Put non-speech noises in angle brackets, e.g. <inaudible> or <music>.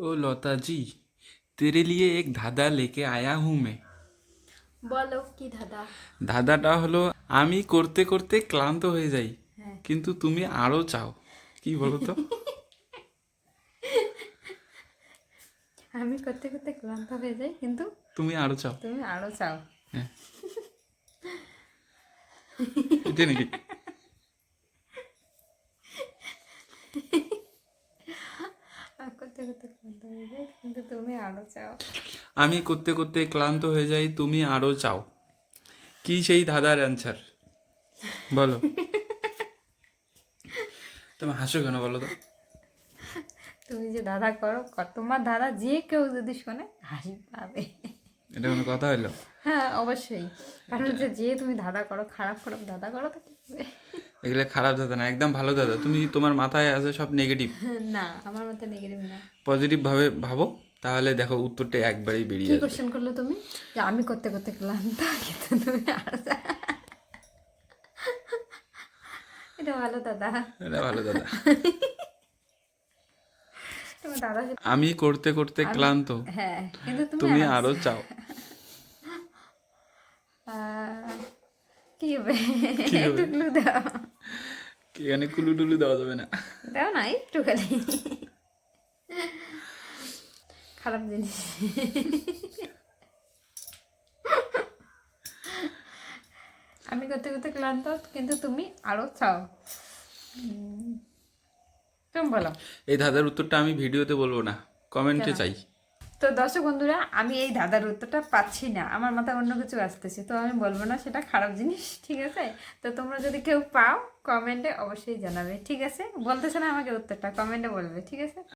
ओ लौता जी তেরে লিয়ে এক ধাঁধা লেকে আয়া হুঁ মে বলো কি ধাঁধা ধাঁধাটা হলো আমি করতে করতে ক্লান্ত হয়ে যাই কিন্তু তুমি আরও চাও কি বলো তো আমি করতে করতে ক্লান্ত হয়ে যাই কিন্তু তুমি আরও চাও তুমি আরও চাও হ্যাঁ নাকি করতে করতে ক্লান্ত হয়ে যাই কিন্তু তুমি আরও চাও। আমি করতে করতে ক্লান্ত হয়ে যাই তুমি আরও চাও। কি সেই ধাঁধার অ্যান্সার বলো। তুমি হাসো কেন বলো তো? তুমি যে দাদা করো তোমার দাদা যে কেউ যদি শোনে হাসি পাবে। এটা কোনো কথা হলো হ্যাঁ অবশ্যই। কারণ যে তুমি দাদা করো খারাপ খারাপ দাদা করো তো কি? এগুলো খারাপ দাদা না একদম ভালো দাদা। তুমি তোমার মাথায় আছে সব নেগেটিভ <laughs> না আমার মতে নেগেটিভ না। পজিটিভ ভাবে ভাবো তাহলে দেখো উত্তরটা একবারেই বেরিয়ে কি কোশ্চেন করল তুমি? যে আমি করতে করতে ক্লান্ত কিন্তু তুমি আরও। এটা ভালো দাদা। এটা ভালো দাদা। <laughs> আমি করতে করতে ক্লান্ত। হ্যাঁ কিন্তু তুমি আরো- চাও। <laughs> কি হবে? একটু দাও। এখানে কুলু টুলু দেওয়া যাবে না। দাও না একটু খালি খারাপ জিনিস। আমি করতে করতে ক্লান্ত কিন্তু তুমি আরও চাও। তুমি বলো। এই ধাঁধার উত্তরটা আমি ভিডিওতে বলব না কমেন্টে চাই। তো দর্শক বন্ধুরা, আমি এই দাদার উত্তরটা পাচ্ছি না। আমার মাথায় অন্য কিছু আসতেছে, তো আমি বলব না, সেটা খারাপ জিনিস, ঠিক আছে? তো তোমরা যদি কেউ পাও কমেন্টে অবশ্যই জানাবে, ঠিক আছে? বলতেছে না আমাকে উত্তরটা কমেন্টে বলবে, ঠিক আছে?